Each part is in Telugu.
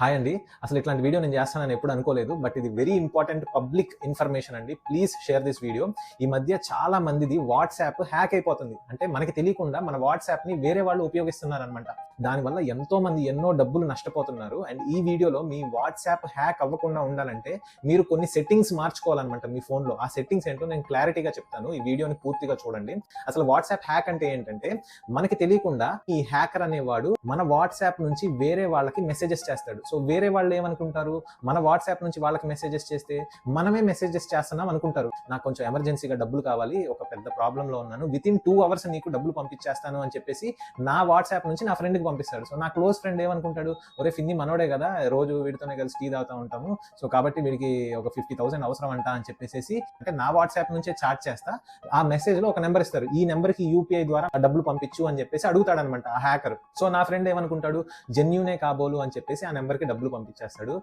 హాయ్ అండి. అసలు ఇట్లాంటి వీడియో నేను చేస్తానని ఎప్పుడు అనుకోలేదు బట్ ఇది వెరీ ఇంపార్టెంట్ పబ్లిక్ ఇన్ఫర్మేషన్ అండి. ప్లీజ్ షేర్ దిస్ వీడియో ఈ మధ్య చాలా మందిది వాట్సాప్ హ్యాక్ అయిపోతుంది. అంటే మనకి తెలియకుండా మన వాట్సాప్ని వేరే వాళ్ళు ఉపయోగిస్తున్నారనమాట దానివల్ల ఎంతో మంది ఎన్నో డబ్బులు నష్టపోతున్నారు. అండ్ ఈ వీడియోలో మీ వాట్సాప్ హ్యాక్ అవ్వకుండా ఉండాలంటే మీరు కొన్ని సెట్టింగ్స్ మార్చుకోవాలన్నమాట మీ ఫోన్లో. ఆ సెట్టింగ్స్ ఏంటో నేను క్లారిటీగా చెప్తాను. ఈ వీడియోని పూర్తిగా చూడండి. అసలు వాట్సాప్ హ్యాక్ అంటే ఏంటంటే మనకి తెలియకుండా ఈ హ్యాకర్ అనేవాడు మన వాట్సాప్ నుంచి వేరే వాళ్ళకి మెసేజెస్ చేస్తాడు. సో వేరే వాళ్ళు ఏమనుకుంటారు? మన వాట్సాప్ నుంచి వాళ్ళకి మెసేజెస్ చేస్తే మనమే మెసేజెస్ చేస్తున్నాం అనుకుంటారు. నాకు కొంచెం ఎమర్జెన్సీగా డబ్బులు కావాలి ఒక పెద్ద ప్రాబ్లంలో ఉన్నాను. విత్ ఇన్ టూ అవర్స్ నీకు డబ్బులు పంపించేస్తాను అని చెప్పేసి నా వాట్సాప్ నుంచి నా ఫ్రెండ్కి పంపిస్తాడు. సో నా క్లోజ్ ఫ్రెండ్ ఏమనుకుంటాడు? ఒరే ఫిన్ని మనోడే కదా రోజు వీడితోనే కలిసి టీ తాగుతూ ఉంటాము. సో కాబట్టి వీడికి ఒక ఫిఫ్టీ థౌసండ్ అవసరం అంట అని చెప్పేసి అంటే నా వాట్సాప్ నుంచే చాట్ చేస్తా. ఆ మెసేజ్లో ఒక నెంబర్ ఇస్తారు. ఈ నెంబర్కి యూపీఐ ద్వారా డబ్బులు పంపించు అని చెప్పేసి అడుగుతాడు అనమాట ఆ హ్యాకర్. సో నా ఫ్రెండ్ ఏమనుకుంటాడు? జెన్యునే కాబోలు అని చెప్పేసి ఆ నెంబర్కి డబ్బులు పంపించేస్తాడు.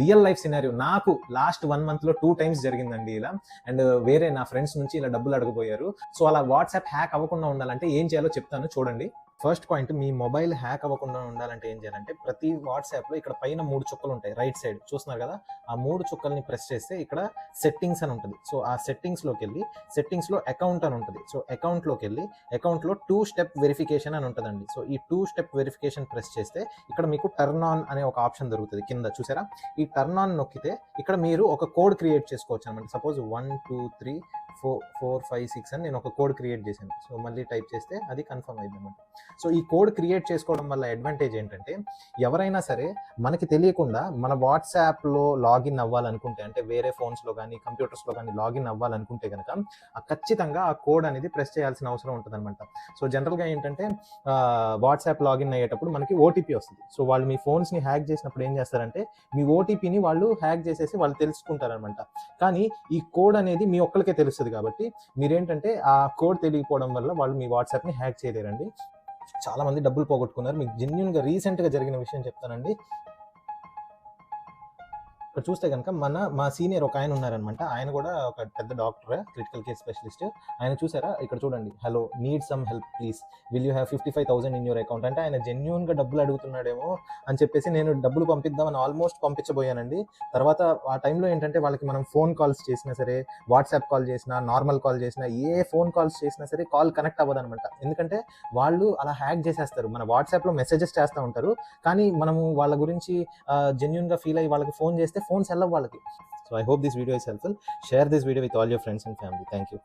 Real life scenario. నాకు లాస్ట్ వన్ మంత్లో టూ టైమ్స్ జరిగిందండి ఇలా. అండ్ వేరే నా ఫ్రెండ్స్ నుంచి ఇలా డబ్బులు అడగబోయారు. సో అలా వాట్సాప్ హ్యాక్ అవ్వకుండా ఉండాలంటే ఏం చేయాలో చెప్తాను. చూడండి. ఫస్ట్ పాయింట్ మీ మొబైల్ హ్యాక్ అవ్వకుండా ఉండాలంటే ఏం చేయాలంటే ప్రతి వాట్సాప్లో ఇక్కడ పైన మూడు చుక్కలు ఉంటాయి రైట్ సైడ్. చూస్తున్నారు కదా? ఆ మూడు చుక్కల్ని ప్రెస్ చేస్తే ఇక్కడ సెట్టింగ్స్ అని ఉంటుంది. సో ఆ సెట్టింగ్స్లోకి వెళ్ళి సెట్టింగ్స్లో అకౌంట్ అని ఉంటుంది. సో అకౌంట్లోకి వెళ్ళి అకౌంట్లో టూ స్టెప్ వెరిఫికేషన్ అని ఉంటుందండి. సో ఈ టూ స్టెప్ వెరిఫికేషన్ ప్రెస్ చేస్తే ఇక్కడ మీకు టర్న్ ఆన్ అనే ఒక ఆప్షన్ దొరుకుతుంది కింద. చూసారా? ఈ టర్న్ ఆన్ నొక్కితే ఇక్కడ మీరు ఒక కోడ్ క్రియేట్ చేసుకోవచ్చు అనమాట. Suppose one two three four four five six అని నేను ఒక కోడ్ క్రియేట్ చేశాను. సో మళ్ళీ టైప్ చేస్తే అది కన్ఫర్మ్ అయింది అనమాట సో ఈ కోడ్ క్రియేట్ చేసుకోవడం వల్ల అడ్వాంటేజ్ ఏంటంటే ఎవరైనా సరే మనకి తెలియకుండా మన వాట్సాప్లో లాగిన్ అవ్వాలనుకుంటే అంటే వేరే ఫోన్స్లో కానీ కంప్యూటర్స్లో కానీ లాగిన్ అవ్వాలనుకుంటే కనుక ఖచ్చితంగా ఆ కోడ్ అనేది ప్రెస్ చేయాల్సిన అవసరం ఉంటుంది అనమాట సో జనరల్గా ఏంటంటే వాట్సాప్ లాగిన్ అయ్యేటప్పుడు మనకి ఓటీపీ వస్తుంది. సో వాళ్ళు మీ ఫోన్స్ని హ్యాక్ చేసినప్పుడు ఏం చేస్తారంటే మీ ఓటీపీని వాళ్ళు హ్యాక్ చేసేసి వాళ్ళు తెలుసుకుంటారనమాట కానీ ఈ కోడ్ అనేది మీ ఒక్కరికే తెలుస్తుంది. కాబట్టి మీరేంటంటే ఆ కోడ్ తెలియకపోవడం వల్ల వాళ్ళు మీ వాట్సాప్ని హ్యాక్ చేయలేరండి. చాలా మంది డబ్బులు పోగొట్టుకున్నారు. మీకు జెన్యున్గా రీసెంట్గా జరిగిన విషయం చెప్తానండి. ఇక్కడ చూస్తే కనుక మన మా సీనియర్ ఒక ఆయన ఉన్నారనమాట. ఆయన కూడా ఒక పెద్ద డాక్టర్ క్రిటికల్ కేర్ స్పెషలిస్ట్. ఆయన చూసారా? ఇక్కడ చూడండి. Hello need some help please. Will you have fifty five thousand in your account? అంటే ఆయన జెన్యున్గా డబ్బులు అడుగుతున్నాడేమో అని చెప్పేసి నేను డబ్బులు పంపిద్దామని ఆల్మోస్ట్ పంపించబోయానండి. తర్వాత ఆ టైంలో ఏంటంటే వాళ్ళకి మనం ఫోన్ కాల్స్ చేసినా సరే వాట్సాప్ కాల్ చేసినా నార్మల్ కాల్ చేసినా ఏ ఫోన్ కాల్స్ చేసినా సరే కాల్ కనెక్ట్ అవ్వదు అనమాట ఎందుకంటే వాళ్ళు అలా హ్యాక్ చేసేస్తారు. మన వాట్సాప్లో మెసేజెస్ చేస్తూ ఉంటారు. కానీ మనము వాళ్ళ గురించి జెన్యున్గా ఫీల్ అయ్యి వాళ్ళకి ఫోన్ చేస్తే ఫోన్స్ వెళ్ళవు వాళ్ళకి so I hope this video is helpful share this video with all your friends and family thank you